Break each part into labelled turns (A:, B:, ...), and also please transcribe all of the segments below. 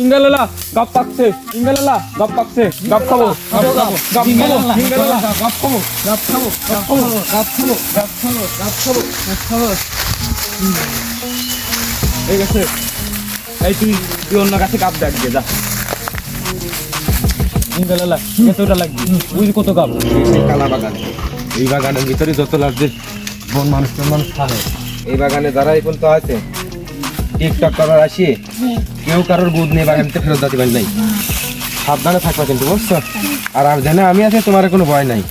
A: ইঙ্গালালা গাপ পাকছে। ইঙ্গালালা গাপ পাকছে। গাপ খাব গাপ খাব গাপ খাব। ইঙ্গালালা গাপ খাব গাপ খাব গাপ খাব গাপ খাব গাপ খাব গাপ খাব গাপ খাব এই গেছে। এই তুই তুই অন্য কাছে কাপ দেখ যা। ইঙ্গালালা কতটা লাগবে। বুঝ কত কাপ?
B: কালা বাগান। এই বাগানের ভিতরে যত লাগছে বন মানুষ মানুষ থাকে এই বাগানে যারা এখন তো আছে টিকটক করার আসি কেউ কারোর গুদ নেই বাগানতে ফেরত দিতে পারি নাই। সাবধানে থাকবা কিন্তু বুঝছ? আর আর জানে আমি আছি তোমার কোনো ভয় নাই।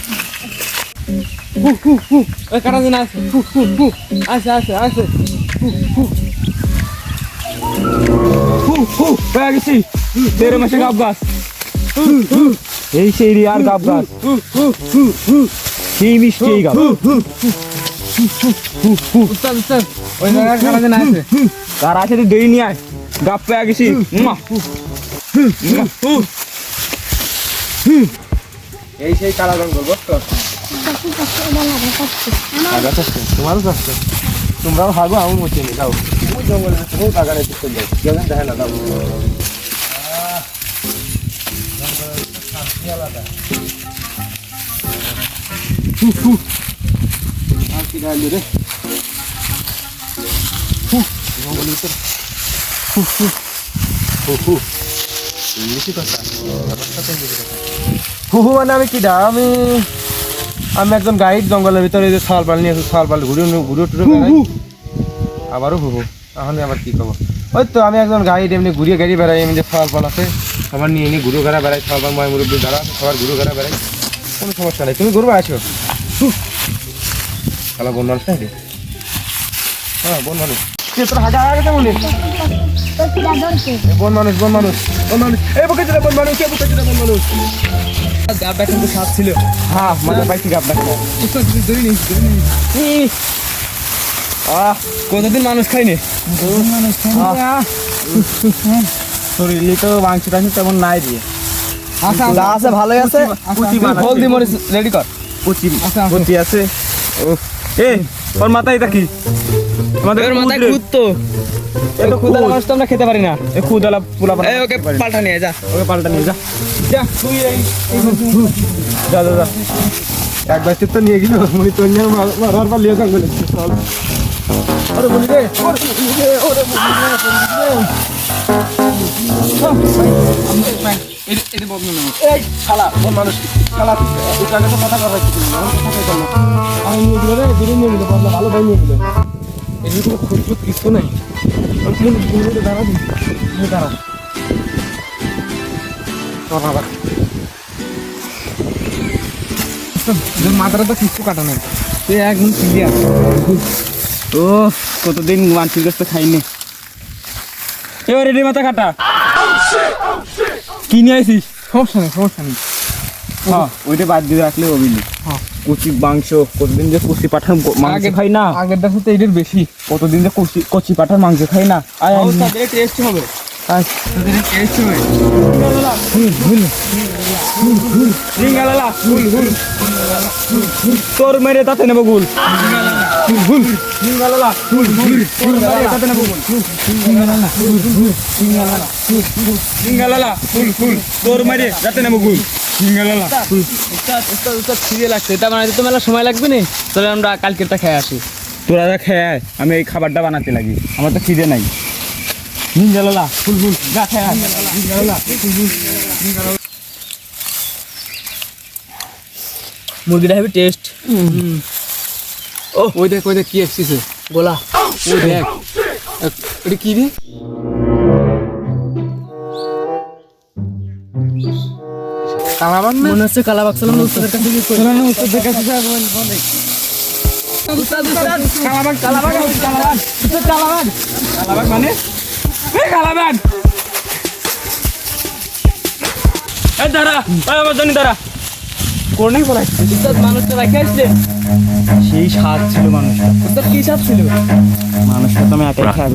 A: গেছি। গাছ। এই সেই রিয়ার গাব গাছ। সেই মিষ্টি এই গাব ওই জায়গায় কাটা দিন আছে। তার আছে তুই দেরি নিয়ে আয়। গাব পেয়ে গেছি।
B: এই সেই কালা আগা চাচ্ছে তোমারও চাচ্ছে তোমরাও হাগো আমি মুছে নি দিতে দাও গেলেন দেখে না কি ডালি রে জঙ্গলের ভিতরে হু হু হু হু ইংলিশই কথা ব্যাপারটা তো ইংলিশই কথা হুহু মানে আমি কিডা আমি আমি একজন গাইড জঙ্গলের ভিতরে এই যে সাল পাল নিয়ে সাল পাল ঘুরে ঘুরে টুরে বেড়াই আবারও হুহু এখন আবার কি খবর ওই তো আমি একজন গাইড এমনি ঘুরিয়ে গাড়ি বেড়াই এমনি যে সাল পাল আছে সবার নিয়ে নিয়ে ঘুরে ঘেরা বেড়াই সাল পাল ময় মুরব্বী যারা আছে সবার ঘুরে ঘেরা বেড়াই কোনো সমস্যা নেই তুমি ঘুরবে আসো হ্যালো বন মানুষ নাকি হ্যাঁ বন মানুষ। কে তোর হাগা হাগা কেমন এ বন মানুষ বন মানুষ বন মানুষ। এই বুকে দিলে বন মানুষ এই বুকে দিলে বন মানুষ।
A: গাবটা কিন্তু স্বাদ ছিল।
B: হ্যাঁ মানে পাইছি
A: আহ কতদিন মানুষ খাইনি? শরীরে তো মাংস টাংস তেমন নাই দিয়ে।
B: আছে ভালোই আছে।
A: হলদি মরিচ রেডি কর। আচ্ছা, আচ্ছা।
B: পুচি আছে
A: এ ওর মাথায় এটা কি? আমাদের মাথায় খুদ তো। এ খুদালা মাছ তো আমরা খেতে পারি না। এ খুদালা পোলা এই ওকে পাল্টা নিয়ে যা। ওকে পাল্টা নিয়ে যা। যা তুই এই যা যা যা।
B: একবার তো নিয়ে গেল। মুই তো নিয়ে মারার পর লিয়ে চল। আরে বলি রে ওরে বলি রে ওরে বলি রে। এই শালা কোন মানুষ। শালা তুই কানে তো কথা কথা আমি নিয়ে রে নিয়ে ভালো ভাই নিয়ে কিছু নাই। আমি তুমি দূরে দাঁড়া দিই তুমি দাঁড়া। তোর আবার।
A: মাথাটা তো কিছু কাটা নেই। তুই একদম ক্লিয়ার ও কতদিন মানসিক খাইনি। এবার রেডি মাথা কাটা। কি নিয়ে আইসিস
B: সমস্যা নেই সমস্যা নেই।
A: হ্যাঁ ওইটা বাদ দিয়ে রাখলে অবিলি
B: হ্যাঁ।
A: কচি মাংস কতদিন যে কচি পাঠার গ- মাংস খাই না।
B: আগের দেশে তো এটার বেশি।
A: কতদিন যে কচি কচি পাঠার মাংস খাই না। আয়,
B: টেস্ট হবে।
A: তোর মেরে তাতে নেব গুল। তোর মেরে তাতে নেব গুল।
C: মেলা সময় লাগবে না তাহলে আমরা কালকেরটা খেয়ে আসি
A: তোরা খেয়ে আমি এই খাবারটা বানাতে লাগি। আমার তো খিদে নাই। রিঙ্গালালা হুল হুল
C: মুরগিটা হেবি টেস্ট
B: ও। ওই দেখ ওই দেখ কি এসেছে
C: গোলা।
B: ওই দেখ। এটা কি রে? কালাবান না?
C: মনে হচ্ছে কালা বাক্সালাম উস্তাদের কাছে গিয়ে কই।
A: কালাবাগ কালাবাগ কালাবাগ। উত্তর কালাবাগ। কালাবাগ মানে? এই দাঁড়া আমার জন্য দাঁড়া। কোনে বলাই।
C: উস্তাদ মানুষটা রাখে আসছে।
A: সেই স্বাদ ছিল মানুষটা।
C: উস্তাদ কি সাপ ছিল?
A: মানুষটা তো আমি একাই খাই